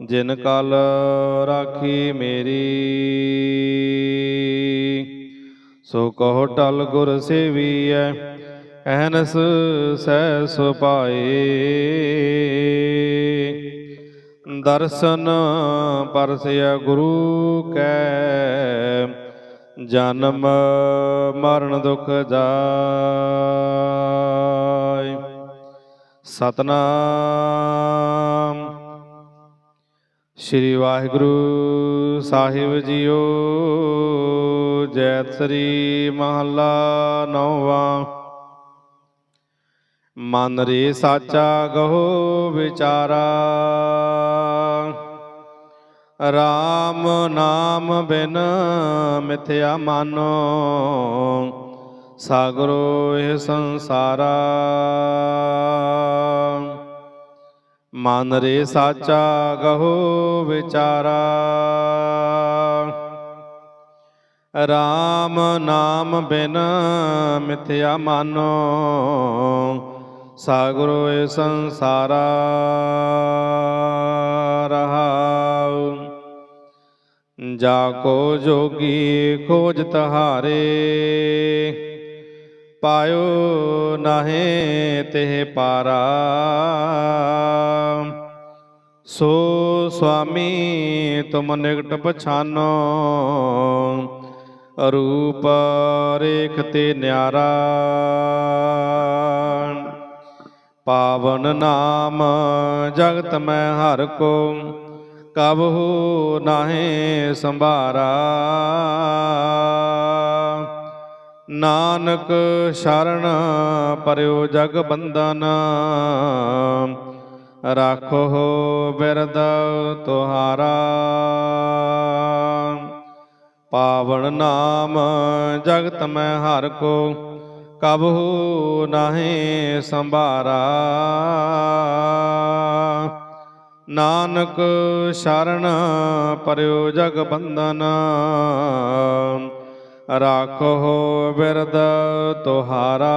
ਜਿਨ ਕਲ ਰਾਖੀ ਮੇਰੀ, ਸੋ ਕਹੋ ਟਲ ਗੁਰ ਸੇਵੀਐ ਅਹਨਸ ਸਹਿ ਸੁਪਾਏ ਦਰਸ਼ਨ ਪਰਸਿਆ ਗੁਰੂ ਕੈ, ਜਨਮ ਮਰਨ ਦੁਖ ਜਾਏ। ਸਤਨਾਮ ਸ੍ਰੀ ਵਾਹਿਗੁਰੂ ਸਾਹਿਬ ਜੀਓ ਜੈ ਸ੍ਰੀ ਮਹੱਲਾ ਨੌਵਾਂ। ਮਨ ਰੇ ਸਾਚਾ ਗਹੋ ਵਿਚਾਰਾ। RAM ਨਾਮ ਬਿਨ ਮਿਥਿਆ ਮਾਨੋ। ਸਾਗਰੋ ਇਹ ਸੰਸਾਰਾ। ਮਨ ਰੇ ਸਾਚਾ ਗਹੋ ਵਿਚਾਰਾ। RAM ਨਾਮ ਬਿਨ ਮਿਥਿਆ ਮਾਨੋ। ਸਾਗਰੋ ਇਹ ਸੰਸਾਰਾ ਰਹਾਉ। ਜਾ ਕੋ ਜੋਗੀ ਖੋਜ ਤਹਾਰੇ। ਪਾਇਓ ਨਾਹੇ ਤੇ ਪਾਰਾ। ਸੋ ਸੁਆਮੀ, ਤੁਮ ਨਿਕਟ ਪਛਾਨੋ। ਰੂਪ ਰੇਖ ਤੇ ਨਿਆਰਾ। ਪਾਵਨ ਨਾਮ ਜਗਤ ਮੈਂ ਹਰ ਕੋ ਕਬਹੂ ਨਾਹੇ ਸੰਭਾਰਾ। ਨਾਨਕ ਸ਼ਰਨ ਪਰਿਓ ਜਗ ਬੰਦਨ ਰਾਖੋ ਬਿਰਦ ਤੁਹਾਰਾ। ਪਾਵਨ ਨਾਮ ਜਗਤ ਮੈਂ ਹਰ ਕੋ, ਕਬਹੂ ਨਾਹੀ ਸੰਭਾਰਾ। ਨਾਨਕ ਸ਼ਰਨ ਪਰਿਓ ਜਗ ਬੰਦਨ ਰਾਖੋ ਬਿਰਦ ਤੁਹਾਰਾ।